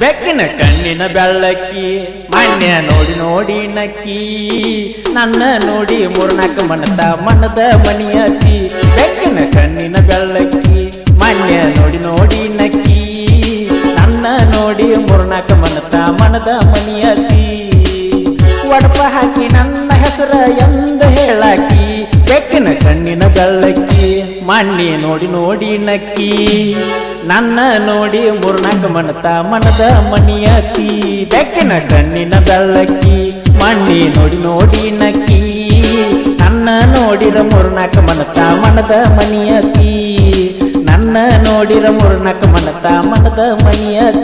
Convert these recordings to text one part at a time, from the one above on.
ಬೆಕ್ಕಿನ ಕಣ್ಣಿನ ಬೆಳ್ಳಕ್ಕಿ, ಮಣ್ಣ ನೋಡಿ ನೋಡಿ ನಕ್ಕಿ, ನನ್ನ ನೋಡಿ ಮೂರ್ನಾಲ್ಕು ಮನದ ಮನದ ಮನಿಯತಿ ಬೆಕ್ಕಿನ ಕಣ್ಣಿನ ಬೆಳ್ಳಕ್ಕಿ, ಮಣ್ಣ ನೋಡಿ ನೋಡಿ ನಕ್ಕಿ, ನನ್ನ ನೋಡಿ ಮೂರ್ನಾಲ್ಕು ಮನದ ಮನದ ಮನಿಯತಿ ಒಡಪ ಹಾಕಿ ನನ್ನ ಹೆಸರ ಎಂದು ಹೇಳಾಕಿ, ಬೆಕ್ಕಿನ ಕಣ್ಣಿನ ಬೆಳ್ಳಕ್ಕಿ ಮಣ್ಣಿ ನೋಡಿ ನೋಡಿ ನಕ್ಕಿ, ನನ್ನ ನೋಡಿ ಮೂರ್ನಾಲ್ಕು ಮನತ ಮನದ ಮನಿಯತಿ ಬೆಕ್ಕಿನ ಕಣ್ಣಿನ ಬೆಳ್ಳಕ್ಕಿ, ಮಣ್ಣಿ ನೋಡಿ ನೋಡಿ ನಕ್ಕಿ, ನನ್ನ ನೋಡಿರ ಮೂರ್ನಾಲ್ಕು ಮನತ ಮನದ ಮನಿಯತಿ ನನ್ನ ನೋಡಿರ ಮೂರ್ನಾಲ್ಕು ಮನತ ಮನದ ಮನಿಯತಿ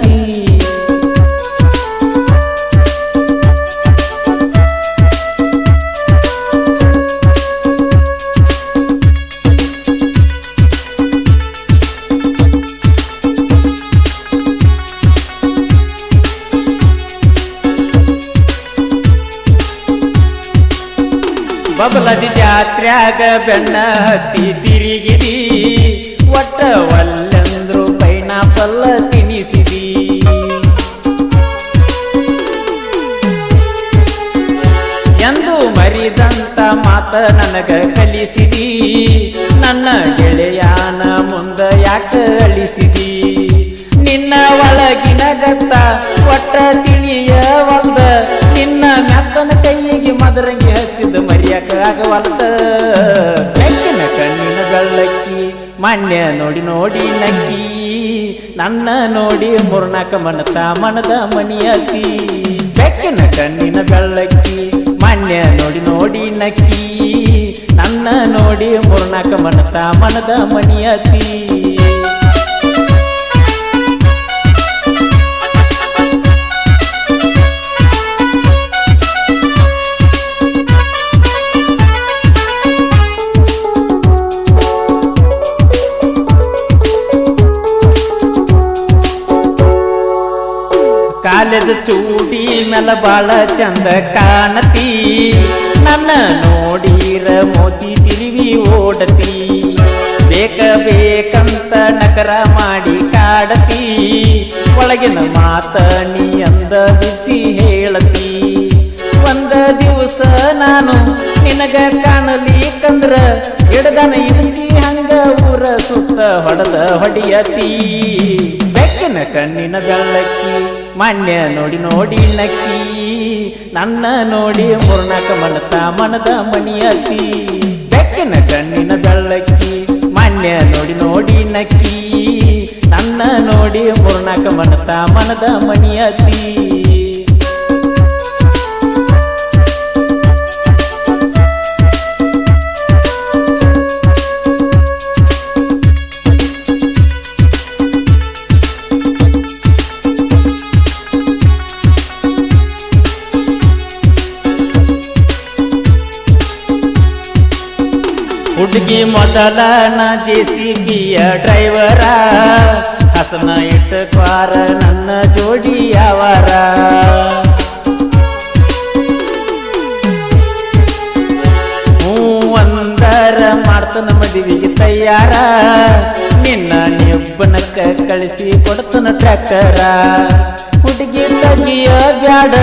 ಬಬಲದಿ ಜಾತ್ರ್ಯಾಗ ಬೆನ್ನ ಹತ್ತಿ ತಿರುಗಿದಿ. ಒಟ್ಟ ಒಲ್ಲೆಂದ್ರು ಪೈನಾಪಲ್ಲ ತಿನಿಸಿದಿ. ಎಂದು ಮರಿದಂತ ಮಾತ ನನಗ ಕಲಿಸಿದಿ. ನನ್ನ ಗೆಳೆಯಾನ ಮುಂದ ಯಾಕ ಅಳಿಸಿದಿ? ನೋಡಿ ನಕ್ಕಿ, ನನ್ನ ನೋಡಿ ಮುರ್ನಾಕ ಮನತ ಮನದ ಮನಿಯತಿ ಬೆಕ್ಕಿನ ಕಣ್ಣಿನ ಬೆಳ್ಳಕ್ಕಿ ಮಾನ್ಯ ನೋಡಿ ನೋಡಿ ನಕ್ಕಿ. ನನ್ನ ನೋಡಿ ಮುರ್ನಾಕ ಮನತ ಮನದ ಮನಿಯತಿ ಕಾಲದ ಚೂಡಿ ಮೇಲ ಬಾಳ ಚಂದ ಕಾಣತಿ. ನನ್ನ ನೋಡಿರ ಮೋತಿ ತಿರುವಿ ಓಡತಿ. ಬೇಕ ಬೇಕಂತ ನಕರ ಮಾಡಿ ಕಾಡತಿ. ಒಳಗಿನ ಮಾತ ನೀ ಅಂದ ಬಿಚ್ಚಿ ಹೇಳತಿ. ಒಂದ ದಿವಸ ನಾನು ನಿನಗ ಕಾಣಲಿಕ್ಕಂದ್ರ ಹಿಡ್ದನ ಇರುತ್ತಿ ಹಂಗ ಊರ ಸುತ್ತ ಹೊಡೆದ ಹೊಡಿಯತಿ. ಬೆಕ್ಕಿನ ಕಣ್ಣಿನ ಬೆಳ್ಳಕ್ಕಿ ಮಾನ್ಯ ನೋಡಿ ನೋಡಿ ನಕ್ಕಿ, ನನ್ನ ನೋಡಿ ಮೂರ್ನಾಕ ಮನತ ಮನದ ಮಣಿಯತಿ ಬೆಕ್ಕಿನ ಕಣ್ಣಿನ ಬೆಳ್ಳಕ್ಕಿ, ಮಾನ್ಯ ನೋಡಿ ನೋಡಿ ನಕ್ಕಿ, ನನ್ನ ನೋಡಿ ಮೂರ್ನಾಕ ಮನತ ಮನದ ಮನಿಯತಿ ಹುಡುಗಿ ಮೊದಲ ನಾ ಜೆ ಸಿ ಬಿಯ ಡ್ರೈವರ, ಹಸನ ಇಟ್ಟಕ್ವಾರ ನನ್ನ ಜೋಡಿ ಒಂದರ ಮಾಡ್ತನ ಮದುವೆಗೆ ತಯಾರ. ನಿನ್ನ ನಿಬ್ಬನಕ್ಕ ಕಳಿಸಿ ಕೊಡ್ತನ ಟ್ರ್ಯಾಕ್ಟರ. ಹುಡುಗಿ ತಗಿಯ ಬ್ಯಾಡ,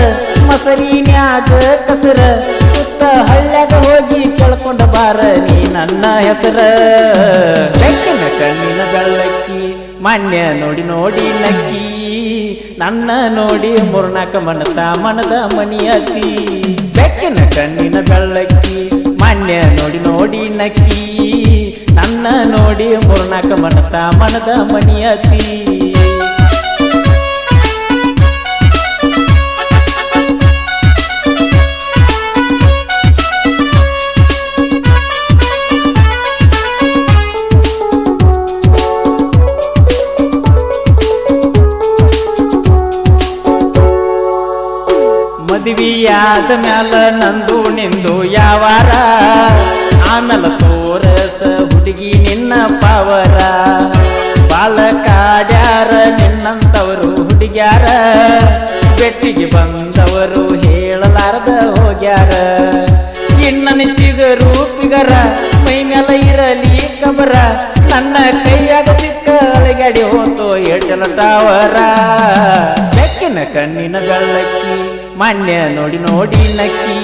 ಮಸರಿನ್ಯಾಗ ಕಸರ, ಸುತ್ತ ಹಳ್ಳ್ಯಾಗ ಹೋಗಿ ಕೇಳ್ಕೊಂಡ ಬಾರ ನೀ ನನ್ನ ಹೆಸರ. ಬೆಕ್ಕಿನ ಕಣ್ಣಿನ ಬೆಳ್ಳಕ್ಕಿ ಮಾನ್ಯ ನೋಡಿ ನೋಡಿ ನಕ್ಕಿ. ನನ್ನ ನೋಡಿ ಮೂರ್ನಾಕ ಮನದ ಮನದ ಮನಿಯತಿ ಬೆಕ್ಕಿನ ಕಣ್ಣಿನ ಬೆಳ್ಳಕ್ಕಿ ಮಾನ್ಯ ನೋಡಿ ನೋಡಿ ನಕ್ಕಿ. ನನ್ನ ನೋಡಿ ಮೂರ್ನಾಕ ಮನತ ಮನದ ಮನಿಯತಿ ಆದ ಮ್ಯಾಲ ನಂದು ನಿಂದು ಯಾವಾರ? ಆಮೇಲೆ ತೋರಸ ಹುಡುಗಿ ನಿನ್ನ ಪಾವರ. ಬಾಲಕಾಜಾರ ನಿನ್ನಂತವರು ಹುಡುಗ್ಯಾರ. ಬೆಟ್ಟಿಗೆ ಬಂದವರು ಹೇಳಲಾರದ ಹೋಗ್ಯಾರ. ಇನ್ನ ನಿಚ್ಚಿದ ರೂಪಿಗರ ಮೈ ಮೇಲೆ ಇರಲಿ ಕಬರ. ನನ್ನ ಕೈಯಾಗ ಸಿಕ್ಕ ಅಳಗಾಡಿ ಹೋತೋ ಏಟಲ ತಾವರ. ಬೆಕ್ಕಿನ ಕಣ್ಣಿನ ಬೆಳ್ಳಕ್ಕಿ ಮಾನ್ಯ ನೋಡಿ ನೋಡಿ ನಕ್ಕಿ,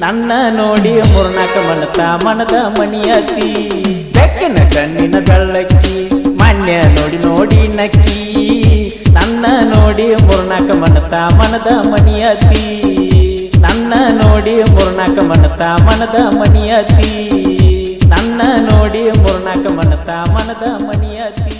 ನನ್ನ ನೋಡಿ ಮುರ್ನಾಕ ಮನತ ಮನದ ಮಣಿಯತಿ ಬೆಕ್ಕನ ಕಣ್ಣಿನ ಬೆಳ್ಳಕ್ಕಿ, ಮಾನ್ಯ ನೋಡಿ ನೋಡಿ ನಕ್ಕಿ, ನನ್ನ ನೋಡಿ ಮುರ್ನಾಕ ಮನತ ಮನದ ಮಣಿಯತಿ ನನ್ನ ನೋಡಿ ಮುರ್ನಾಕ ಮನತ ಮನದ ಮಣಿಯತಿ ನನ್ನ ನೋಡಿ ಮುರ್ನಾಕ ಮನತ ಮನದ ಮಣಿಯತಿ